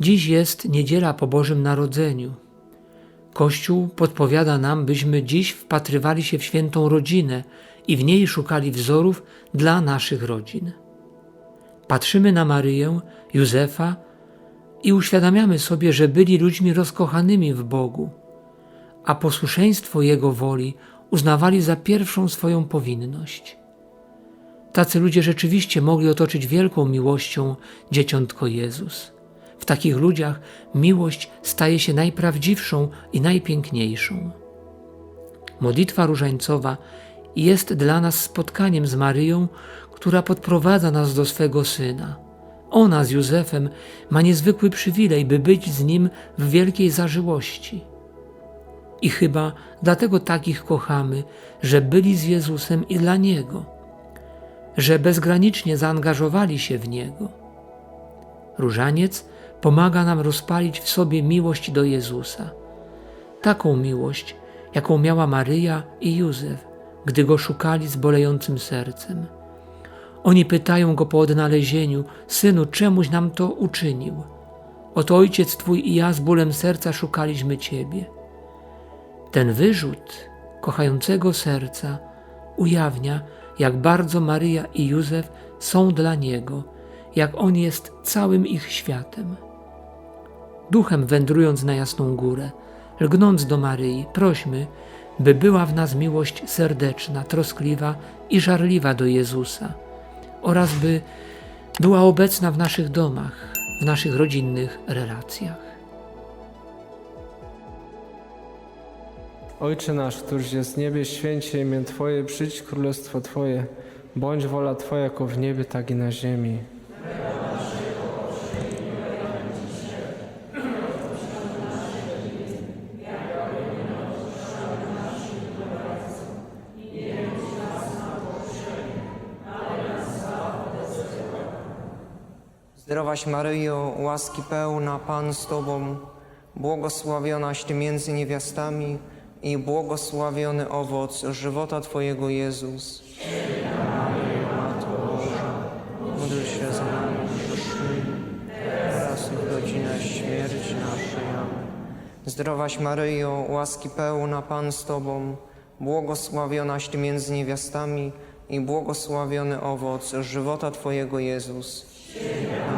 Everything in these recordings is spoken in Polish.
Dziś jest niedziela po Bożym Narodzeniu. Kościół podpowiada nam, byśmy dziś wpatrywali się w świętą rodzinę i w niej szukali wzorów dla naszych rodzin. Patrzymy na Maryję, Józefa i uświadamiamy sobie, że byli ludźmi rozkochanymi w Bogu, a posłuszeństwo Jego woli uznawali za pierwszą swoją powinność. Tacy ludzie rzeczywiście mogli otoczyć wielką miłością dzieciątko Jezus. W takich ludziach miłość staje się najprawdziwszą i najpiękniejszą. Modlitwa różańcowa jest dla nas spotkaniem z Maryją, która podprowadza nas do swego Syna. Ona z Józefem ma niezwykły przywilej, by być z Nim w wielkiej zażyłości. I chyba dlatego takich kochamy, że byli z Jezusem i dla Niego, że bezgranicznie zaangażowali się w Niego. Różaniec pomaga nam rozpalić w sobie miłość do Jezusa. Taką miłość, jaką miała Maryja i Józef, gdy go szukali z bolejącym sercem. Oni pytają go po odnalezieniu: Synu, czemuś nam to uczynił? Oto ojciec twój i ja z bólem serca szukaliśmy ciebie. Ten wyrzut kochającego serca ujawnia, jak bardzo Maryja i Józef są dla niego, jak on jest całym ich światem. Duchem wędrując na jasną górę, lgnąc do Maryi, prośmy, by była w nas miłość serdeczna, troskliwa i żarliwa do Jezusa oraz by była obecna w naszych domach, w naszych rodzinnych relacjach. Ojcze nasz, któryś jest w niebie, święcie imię Twoje, przyjdź królestwo Twoje, bądź wola Twoja jako w niebie, tak i na ziemi. Zdrowaś Maryjo, łaski pełna, Pan z Tobą, błogosławionaś Ty między niewiastami i błogosławiony owoc żywota Twojego Jezus. Maryjo, nami grzesznymi, teraz i w godzinę śmierci naszej. Zdrowaś Maryjo, łaski pełna, Pan z Tobą, błogosławionaś Ty między niewiastami i błogosławiony owoc żywota Twojego Jezus. Maryjo,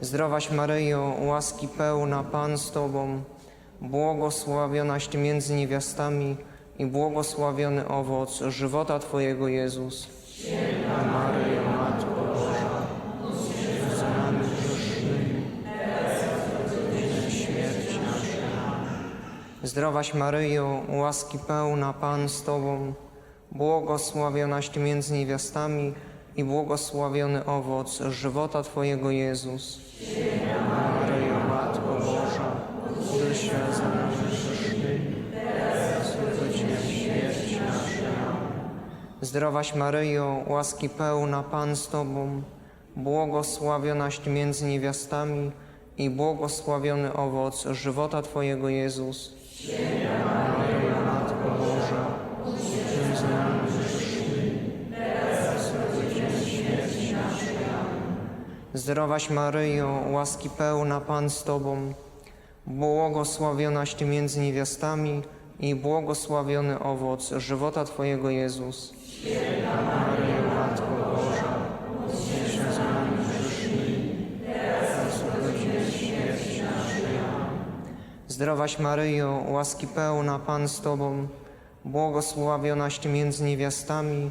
Zdrowaś Maryjo, łaski pełna, Pan z Tobą, błogosławionaś Ty między niewiastami i błogosławiony owoc żywota Twojego Jezus. Maryjo, Matko Boża, za nami grzesznymi, teraz i śmierci naszej. Zdrowaś Maryjo, łaski pełna, Pan z Tobą, błogosławionaś Ty między niewiastami i błogosławiony owoc żywota Twojego Jezus. Maryjo, Matko Boża, módl się za nami teraz śmierci. Zdrowaś Maryjo, łaski pełna, Pan z Tobą, błogosławionaś między niewiastami i błogosławiony owoc żywota Twojego Jezus. Zdrowaś Maryjo, łaski pełna, Pan z Tobą, błogosławionaś Ty między niewiastami i błogosławiony owoc żywota Twojego Jezus. Maryjo, Matko Boża, módl się za nami grzesznymi, teraz i w godzinę śmierci naszej. Amen. Zdrowaś Maryjo, łaski pełna, Pan z Tobą, błogosławionaś Ty między niewiastami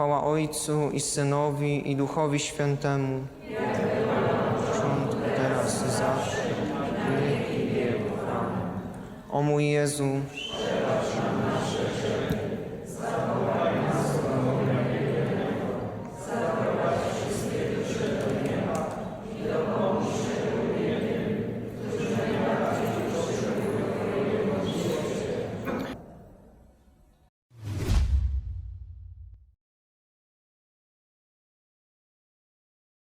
Chwała Ojcu i Synowi i Duchowi Świętemu. Początku, teraz i zawsze. O mój Jezu,